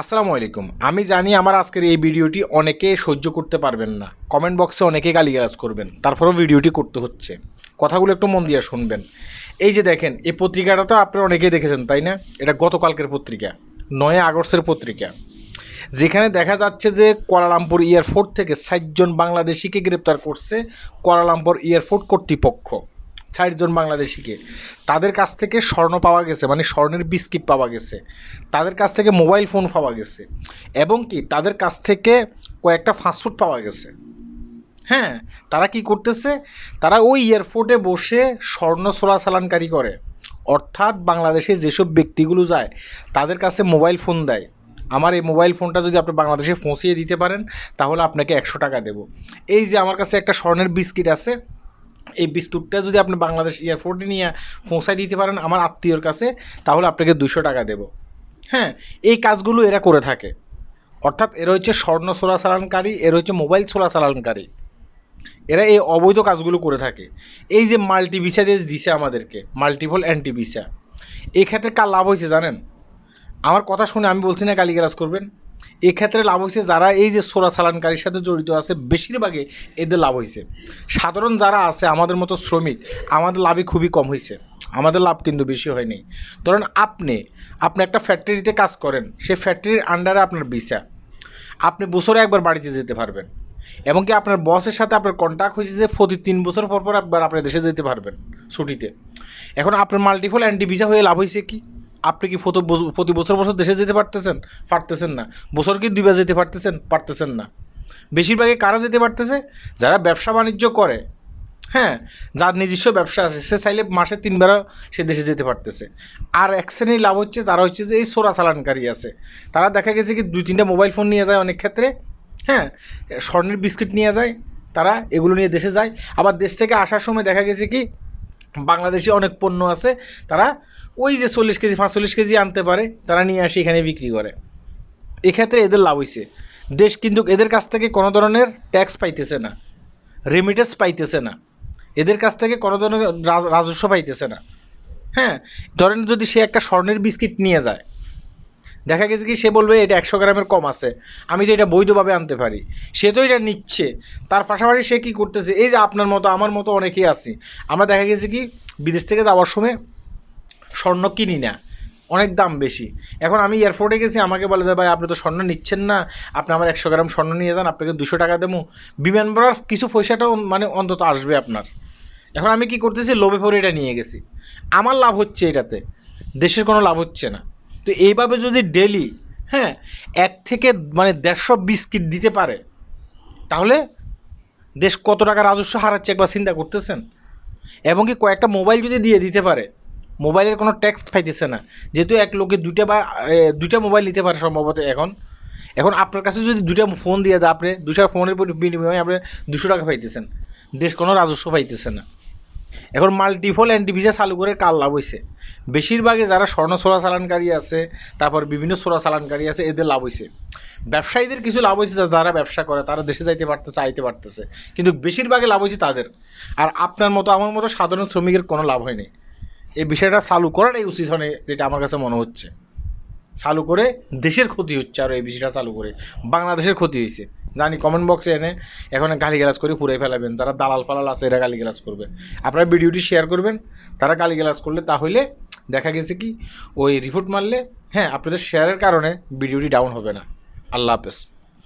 আসসালামু আলাইকুম। আমি জানি আমার আজকের এই ভিডিওটি অনেকে সহ্য করতে পারবেন না। কমেন্ট বক্সে অনেকে গালিগালাজ করবেন, তারপরেও ভিডিওটি করতে হচ্ছে। কথাগুলো একটু মন দিয়ে শুনবেন। এই যে দেখেন, এই পত্রিকাটা তো আপনারা অনেকেই দেখেছেন, তাই না? এটা গতকালকের পত্রিকা, নয় আগস্টের পত্রিকা। যেখানে দেখা যাচ্ছে যে কোয়ালালামপুর এয়ারপোর্ট থেকে ষাটজন বাংলাদেশিকে গ্রেপ্তার করছে কোয়ালালামপুর এয়ারপোর্ট কর্তৃপক্ষ। ষাটজন বাংলাদেশিকে। তাদের কাছ থেকে স্বর্ণ পাওয়া গেছে মানে স্বর্ণের বিস্কিট পাওয়া গেছে। তাদের কাছ থেকে মোবাইল ফোন পাওয়া গেছে। এবং কি, তাদের কাছ থেকে কয়েকটা ফাস্টফুড পাওয়া গেছে। হ্যাঁ তারা কি করতেছে? তারা ওই এয়ারপোর্টে বসে স্বর্ণ চোরাচালানকারী করে। অর্থাৎ বাংলাদেশে যেসব ব্যক্তিগুলো যায়, তাদের কাছে মোবাইল ফোন দেয়। আমার এই মোবাইল ফোনটা যদি আপনি বাংলাদেশে পৌঁছিয়ে দিতে পারেন, তাহলে আপনাকে একশো টাকা দেবো। এই যে আমার কাছে একটা স্বর্ণের বিস্কিট আছে এই বিস্কুটটা যদি আপনি বাংলাদেশ এয়ারপোর্টে নিয়ে পৌঁছায় দিতে পারেন আমার আত্মীয়র কাছে, তাহলে আপনাকে দুশো টাকা দেব। হ্যাঁ এই কাজগুলো এরা করে থাকে। অর্থাৎ এরা হচ্ছে স্বর্ণ চোরাচালানকারী এরা হচ্ছে মোবাইল চোরাচালানকারী এরা এই অবৈধ কাজগুলো করে থাকে। এই যে মাল্টি ভিসা দিয়ে দিছে আমাদেরকে, মাল্টিপল অ্যান্টি ভিসা এই ক্ষেত্রে কার লাভ হয়েছে জানেন? আমার কথা শুনে আমি বলছি না গালিগালাজ করবেন। এক্ষেত্রে লাভ হয়েছে যারা এই যে সোরা চালানকারীর সাথে জড়িত আছে বেশিরভাগে এদের লাভ হয়েছে। সাধারণ যারা আছে, আমাদের মতো শ্রমিক, আমাদের লাভই খুবই কম হয়েছে। আমাদের লাভ কিন্তু বেশি হয়নি ধরেন আপনি আপনি একটা ফ্যাক্টরিতে কাজ করেন, সেই ফ্যাক্টরির আন্ডারে আপনার ভিসা। আপনি বছরে একবার বাড়িতে যেতে পারবেন। এমনকি আপনার বসের সাথে আপনার কন্ট্যাক্ট হয়েছে যে প্রতি তিন বছর পর পর একবার আপনার দেশে যেতে পারবেন ছুটিতে। এখন আপনার মাল্টিপল অ্যান্টি ভিসা হয়ে লাভ হয়েছে কি? আপনি কি প্রতি বছ- প্রতি বছর বছর দেশে যেতে পারতেছেন? পারতেছেন না। বছর কি দুইবার যেতে পারতেছেন? পারতেছেন না। বেশিরভাগই কারা যেতে পারতেছে? যারা ব্যবসা বাণিজ্য করে হ্যাঁ যার নিজস্ব ব্যবসা আছে, সে চাইলে মাসে তিনবারও সে দেশে যেতে পারতেছে। আর এক শ্রেণির লাভ হচ্ছে, যারা হচ্ছে যে এই সোরা চালানকারী আছে। তারা দেখা গেছে কি দুই তিনটা মোবাইল ফোন নিয়ে যায় অনেক ক্ষেত্রে হ্যাঁ স্বর্ণের বিস্কিট নিয়ে যায়, তারা এগুলো নিয়ে দেশে যায়। আবার দেশ থেকে আসার সময় দেখা গেছে কি বাংলাদেশি অনেক পণ্য আছে, তারা ওই যে চল্লিশ কেজি, পাঁচচল্লিশ কেজি আনতে পারে, তারা নিয়ে আসে এখানে বিক্রি করে। এক্ষেত্রে এদের লাভ হয়েছে দেশ কিন্তু এদের কাছ থেকে কোনো ধরনের ট্যাক্স পাইতেছে না রেমিটেন্স পাইতেছে না। এদের কাছ থেকে কোনো ধরনের রাজ- রাজস্ব পাইতেছে না। হ্যাঁ ধরেন যদি সে একটা স্বর্ণের বিস্কিট নিয়ে যায় দেখা গেছে কি, সে বলবে এটা একশো গ্রামের কম আছে। আমি তো এটা বৈধভাবে আনতে পারি। সে তো এটা নিচ্ছে। তার পাশাপাশি সে কী করতেছে, এই যে আপনার মতো, আমার মতো অনেকেই আছি। আমরা দেখা গেছে কি, বিদেশ থেকে যাওয়ার সময় স্বর্ণ কিনি না। অনেক দাম বেশি। এখন আমি এয়ারপোর্টে গেছি, আমাকে বলে যে, ভাই, আপনি তো স্বর্ণ নিচ্ছেন না। আপনি আমার একশো গ্রাম স্বর্ণ নিয়ে যান, আপনাকে দুশো টাকা দেবো। বিমান ভাড়ার কিছু পয়সাটাও মানে অন্তত আসবে আপনার। এখন আমি কি করতেছি, লোভে পড়ে এটা নিয়ে গেছি। আমার লাভ হচ্ছে এটাতে। দেশের কোনো লাভ হচ্ছে না। তো এইভাবে যদি ডেলি হ্যাঁ এক থেকে মানে দেড়শো বিস্কিট দিতে পারে, তাহলে দেশ কত টাকা রাজস্ব হারাচ্ছে একবার চিন্তা করতেছেন? এবং কি কয়েকটা মোবাইল যদি দিয়ে দিতে পারে মোবাইলের কোনো ট্যাক্স পাইতেছে না, যেহেতু এক লোকে দুইটা বা দুইটা মোবাইল নিতে পারে সম্ভবত এখন। এখন আপনার কাছে যদি দুইটা ফোন দিয়ে দেয়, আপনি দুইটা ফোনের বিনিময়ে আপনি দুশো টাকা পাইতেছেন, দেশ কোনো রাজস্ব পাইতেছে না। এখন মাল্টিপল অ্যান্টিভিজা চালু করে কাল লাভ হয়েছে বেশিরভাগে যারা স্বর্ণ চোরা চালানকারী আছে, তারপর বিভিন্ন চোরা চালানকারী আছে, এদের লাভ হয়েছে ব্যবসায়ীদের কিছু লাভ হয়েছে যারা ব্যবসা করে, তারা দেশে যাইতে পারতেছে, আইতে পারতেছে। কিন্তু বেশিরভাগে লাভ হয়েছে তাদের। আর আপনার মতো, আমার মতো সাধারণ শ্রমিকের কোনো লাভ হয়নি। এই বিষয়টা চালু করাটাই উচিত হয় যেটা আমার কাছে মনে হচ্ছে। চালু করে দেশের ক্ষতি হচ্ছে, আর এই বিষয়টা চালু করে বাংলাদেশের ক্ষতি হয়েছে জানি কমেন্ট বক্সে এনে এখন গালিগালাজ করে পুড়ে ফেলাবেন। যারা দালাল ফালাল আছে, এরা গালিগালাজ করবে। আপনারা ভিডিওটি শেয়ার করবেন। তারা গালিগালাজ করলে তাহলে দেখা গেছে কি, ওই রিপোর্ট মারলে হ্যাঁ আপনাদের শেয়ারের কারণে ভিডিওটি ডাউন হবে না। আল্লাহ হাফেজ।